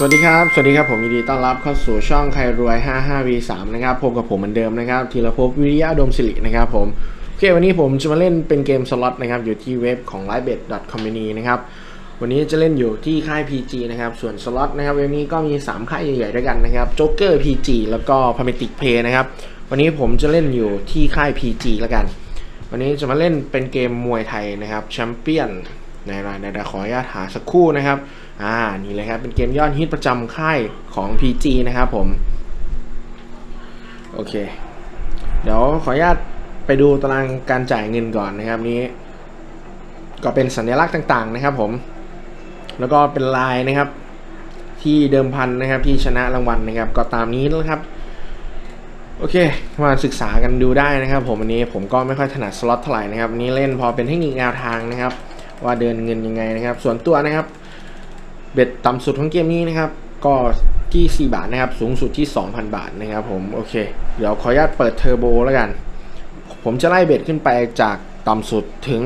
สวัสดีครับ สวัสดีครับ ผมยินดีต้อนรับเข้าสู่ช่องใครรวย 55v3 นะครับ พบกับผมเหมือนเดิมนะครับธีรภพวิริยะดมศิรินะครับผม โอเค วันนี้ผมจะมาเล่นเป็นเกมสล็อตนะครับ อยู่ที่เว็บของ l i v e b e t c o m p a n y นะครับ วันนี้จะเล่นอยู่ที่ค่าย PG นะครับ ส่วนสล็อตนะครับ เว็บนี้ก็มี 3 ค่ายใหญ่ๆด้วยกันนะครับ Joker PG แล้วก็ p a m e t i c Play นะครับ วันนี้ผมจะเล่นอยู่ที่ค่าย PG แล้วกัน วันนี้จะมาเล่นเป็นเกมมวยไทยนะครับแชมเปี้ยน ในรายในขออนุญาตหาสักครู่นะครับอ่านี่เลยครับเป็นเกมยอดฮิตประจำค่ายของ PG นะครับผมโอเค เดี๋ยวขออนุญาตไปดูตารางการจ่ายเงินก่อนนะครับนี้ ก็เป็นสัญลักษณ์ต่างๆนะครับผม แล้วก็เป็นลายนะครับ ที่เดิมพันนะครับที่ชนะรางวัลนะครับ ก็ตามนี้นะครับโอเค มาศึกษากันดูได้นะครับ ผมวันนี้ผมก็ไม่ค่อยถนัดสล็อตเท่าไหร่นะครับวันนี้เล่นพอเป็นเทคนิคแนวทางนะครับ ว่าเดินเงินยังไงนะครับ ส่วนตัวนะครับ เบ็ดต่ำสุดของเกมนี้นะครับ ก็ที่ 4 บาทนะครับ สูงสุดที่ 2,000 บาทนะครับผม โอเค เดี๋ยวขออนุญาตเปิดเทอร์โบแล้วกัน ผมจะไล่เบ็ดขึ้นไปจากต่ำสุดถึง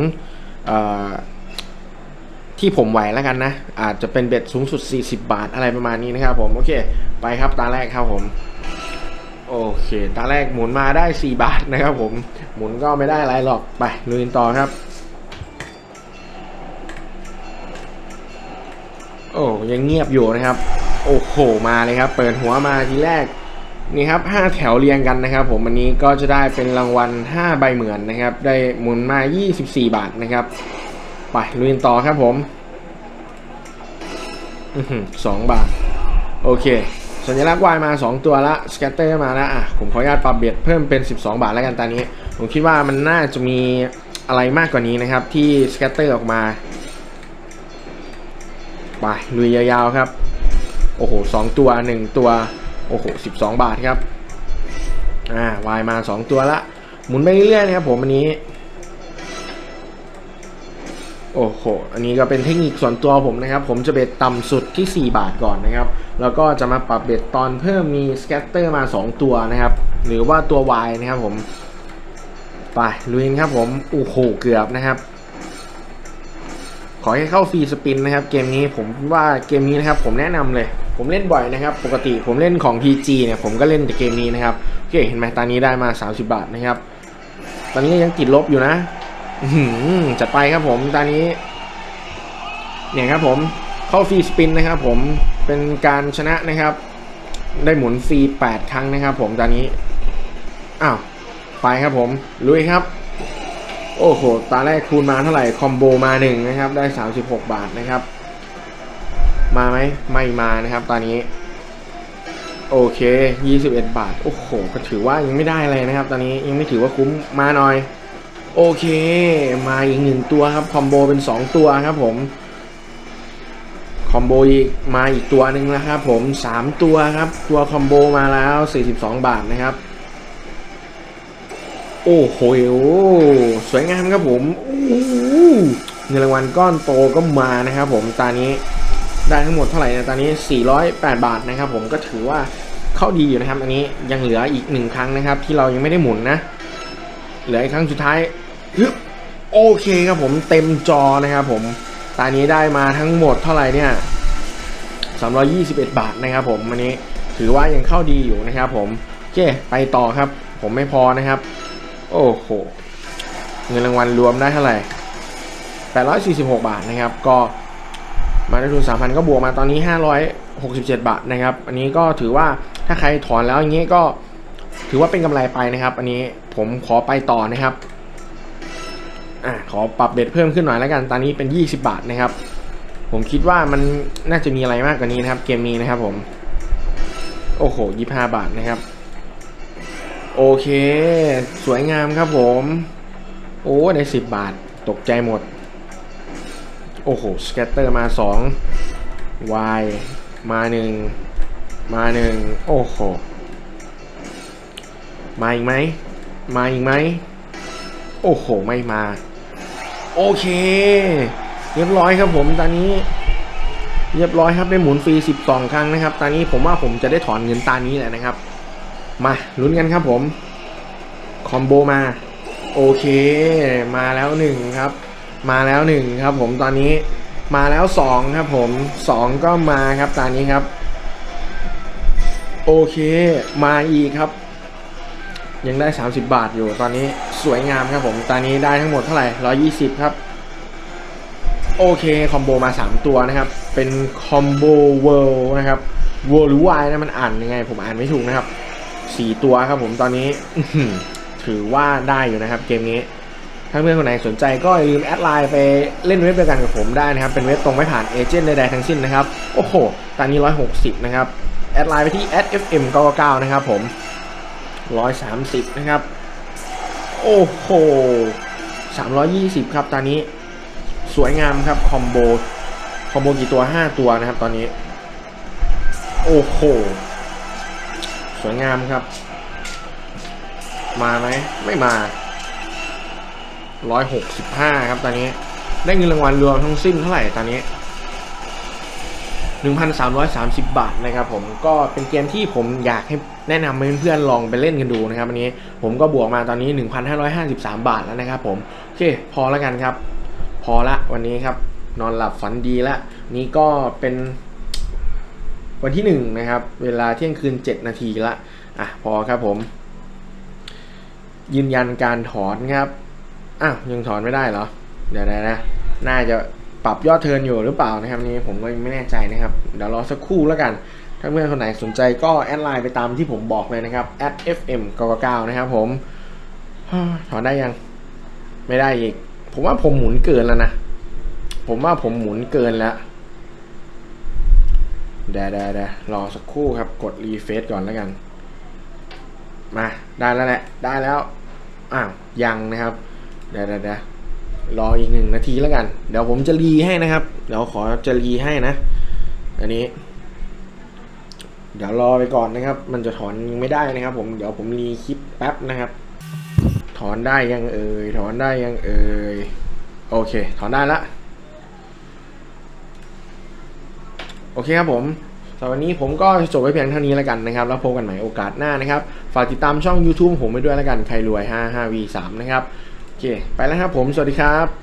ที่ผมไหวแล้วกันนะ อาจจะเป็นเบ็ดสูงสุด 40 บาทอะไรประมาณนี้นะครับผม โอเค ไปครับตาแรกครับผม โอเค ตาแรกหมุนมาได้ 4 บาทนะครับผม หมุนก็ไม่ได้อะไรหรอก ไปลุยต่อครับ โอ้ยังเงียบอยู่นะครับ โอ้โหมาเลยครับ เปิดหัวมาทีแรกนี่ครับ5แถวเรียงกันนะครับผมวันนี้ก็จะได้เป็นรางวัล 5 ใบเหมือนนะครับ ได้หมุนมา 24 บาทนะครับ ไปลุยต่อครับผมอื้อหือสองบาท โอเค สัญลักษณ์วายมา 2 ตัวละสแกตเตอร์มาแล้วอะผมขออนุญาตปรับเบียดเพิ่มเป็น 12 บาทแล้วกันตอนนี้ ผมคิดว่ามันน่าจะมีอะไรมากกว่านี้นะครับ ที่สแกตเตอร์ออกมา ไปลุยยาวๆครับ โอ้โหสองตัวหนึ่งตัว โอ้โหสิบสองบาทครับ อ่าวายมาสองตัวละ หมุนไปเรื่อยๆนะครับผมอันนี้ โอ้โห อันนี้ก็เป็นเทคนิคส่วนตัวผมนะครับ ผมจะเบ็ดต่ำสุดที่ 4 บาทก่อนนะครับ แล้วก็จะมาปรับเบ็ดตอนเพิ่มมีสแกตเตอร์มา 2 ตัวนะครับ หรือว่าตัว Y นะครับผม ไปลุยครับผม โอ้โห เกือบนะครับ ขอให้เข้าฟรีสปินนะครับเกมนี้ผมว่าเกมนี้นะครับผมแนะนำเลย ผมเล่นบ่อยนะครับปกติผมเล่นของ PG เนี่ยผมก็เล่นแต่เกมนี้นะครับโอเคเห็นไหมตอนนี้ได้มา 30 บาทนะครับ ตอนนี้ยังติดลบอยู่นะอื้อหือจัดไปครับผมตอนนี้ เนี่ยครับผมเข้าฟรีสปินนะครับผมเป็นการชนะนะครับ ได้หมุนฟรี8ครั้งนะครับ ผมตอนนี้อ้าวไปครับผมลุยครับ โอ้โห ตาแรกคูณมาเท่าไหร่ คอมโบมาหนึ่งนะครับ ได้ 36 บาทนะครับ มาไหม ไม่มานะครับตอนนี้ โอเค 21 บาท โอ้โห ก็ถือว่ายังไม่ได้อะไรนะครับ ตอนนี้ยังไม่ถือว่าคุ้ม มาหน่อย โอเค มาอีกหนึ่งตัวครับ คอมโบเป็น 2 ตัวครับผม คอมโบอีกมาอีกตัวหนึ่งนะครับผม 3 ตัวครับ ตัวคอมโบมาแล้ว 42 บาทนะครับ โอ้โห สวยงามครับผมเงินรางวัลก้อนโตก็มานะครับผมตอนนี้ได้ทั้งหมดเท่าไหร่นะตอนนี้ 408 บาทนะครับผมก็ถือว่าเข้าดีอยู่นะครับ อันนี้ยังเหลืออีกหนึ่งครั้งนะครับ ที่เรายังไม่ได้หมุนนะ เหลืออีกครั้งสุดท้ายโอเคครับผมเต็มจอนะครับผมตอนนี้ได้มาทั้งหมดเท่าไหร่เนี่ย 321 บาทนะครับผมอันนี้ถือว่ายังเข้าดีอยู่นะครับผมโอเคไปต่อครับ ผมไม่พอนะครับ โอ้โห เงินรางวัลรวมได้เท่าไหร่ 846 บาทนะครับ ก็มาได้ทุน3,000 ก็บวกมาตอนนี้ 567 บาทนะครับ อันนี้ก็ถือว่าถ้าใครถอนแล้วอย่างนี้ก็ถือว่าเป็นกำไรไปนะครับ อันนี้ผมขอไปต่อนะครับอะขอปรับเบ็ดเพิ่มขึ้นหน่อยแล้วกัน ตอนนี้เป็น 20 บาทนะครับ ผมคิดว่ามันน่าจะมีอะไรมากกว่านี้นะครับ เกมนี้นะครับผม โอ้โห 25 บาทนะครับ โอเค สวยงามครับผม โอ้ได้สิบบาท ตกใจหมด โอ้โห สแกตเตอร์มาสองวายมาหนึ่งมาหนึ่งโอ้โห มาอีกไหม มาอีกไหม โอ้โห ไม่มา โอเค เรียบร้อยครับผมตอนนี้ เรียบร้อยครับได้หมุนฟรี12ครั้งนะครับ ตอนนี้ผมว่าผมจะได้ถอนเงินตานี้แหละนะครับ มาลุ้นกันครับผม คอมโบมา โอเค มาแล้วหนึ่งครับ มาแล้วหนึ่งครับผมตอนนี้มาแล้วสองครับผมสองก็มาครับตอนนี้ครับ โอเค มาอีกครับ ยังได้ 30 บาทอยู่ตอนนี้สวยงามครับผมตอนนี้ได้ทั้งหมดเท่าไหร่ 120 ครับโอเค คอมโบมา 3 ตัวนะครับ เป็นคอมโบเวิลด์นะครับเวิลหรือวายนะมันอ่านยังไง ผมอ่านไม่ถูกนะครับ 4ตัวครับผมตอนนี้ถือว่าได้อยู่นะครับเกมนี้ ถ้าเพื่อนคนไหนสนใจก็อย่าลืมแอดไลน์ไปเล่นเว็บเดียวกันกับผมได้นะครับ เป็นเว็บตรงไม่ผ่านเอเจนต์ใดๆทั้งสิ้นนะครับ โอ้โห ตอนนี้ 160 นะครับ แอดไลน์ไปที่ @fm99 นะครับผม 130 นะครับ โอ้โห 320 ครับตอนนี้สวยงามครับคอมโบคอมโบกี่ตัว 5 ตัวนะครับตอนนี้ โอ้โห สวยงามครับ มาไหมไม่มา165ครับตอนนี้ ได้เงินรางวัลรวมทั้งสิ้นเท่าไหร่ตอนนี้1,330บาทนะครับผมก็เป็นเกมที่ผมอยากให้แนะนำให้เพื่อนๆลองไปเล่นกันดูนะครับวันนี้ผมก็บวกมาตอนนี้1,553บาทแล้วนะครับผมโอเคพอแล้วกันครับ พอละวันนี้ครับ นอนหลับฝันดีละ นี้ก็เป็น วันที่ 1 นะครับ เวลาเที่ยงคืน 7 นาทีละอะพอครับผม ยืนยันการถอนครับอ้าวยังถอนไม่ได้เหรอ เดี๋ยวนะน่าจะปรับยอดเทิร์นอยู่หรือเปล่านะครับนี่ผมก็ยังไม่แน่ใจนะครับเดี๋ยวรอสักครู่แล้วกัน ถ้าเพื่อนคนไหนสนใจก็แอดไลน์ไปตามที่ผมบอกเลยนะครับ @fm 99นะครับผมถอนได้ยัง ไม่ได้อีก ผมว่าผมหมุนเกินแล้วนะ ผมว่าผมหมุนเกินแล้ว เดี๋ยวเดี๋ยวเดะรอสักครู่ครับ กดรีเฟซก่อนแล้วกัน มาได้แล้วแหละ ได้แล้ว อ้าว ยังนะครับ เดี๋ยวเดี๋ยวเดะรออีกหนึ่งนาทีแล้วกัน เดี๋ยวผมจะรีให้นะครับ เดี๋ยวขอจะรีให้นะ อันนี้ เดี๋ยวรอไปก่อนนะครับ มันจะถอนไม่ได้นะครับ ผม เดี๋ยวผมรีคลิปแป๊บนะครับ ถอนได้ยังเอ่ย ถอนได้ยังเอ่ย โอเค ถอนได้ละ โอเคครับผมสำหรับวันนี้ผมก็จบไว้เพียงเท่านี้แล้วกันนะครับ แล้วพบกันใหม่โอกาสหน้านะครับ ฝากติดตามช่อง YouTube ผมไปด้วยแล้วกัน ใครรวย 55V3 นะครับ โอเค ไปแล้วครับผม สวัสดีครับ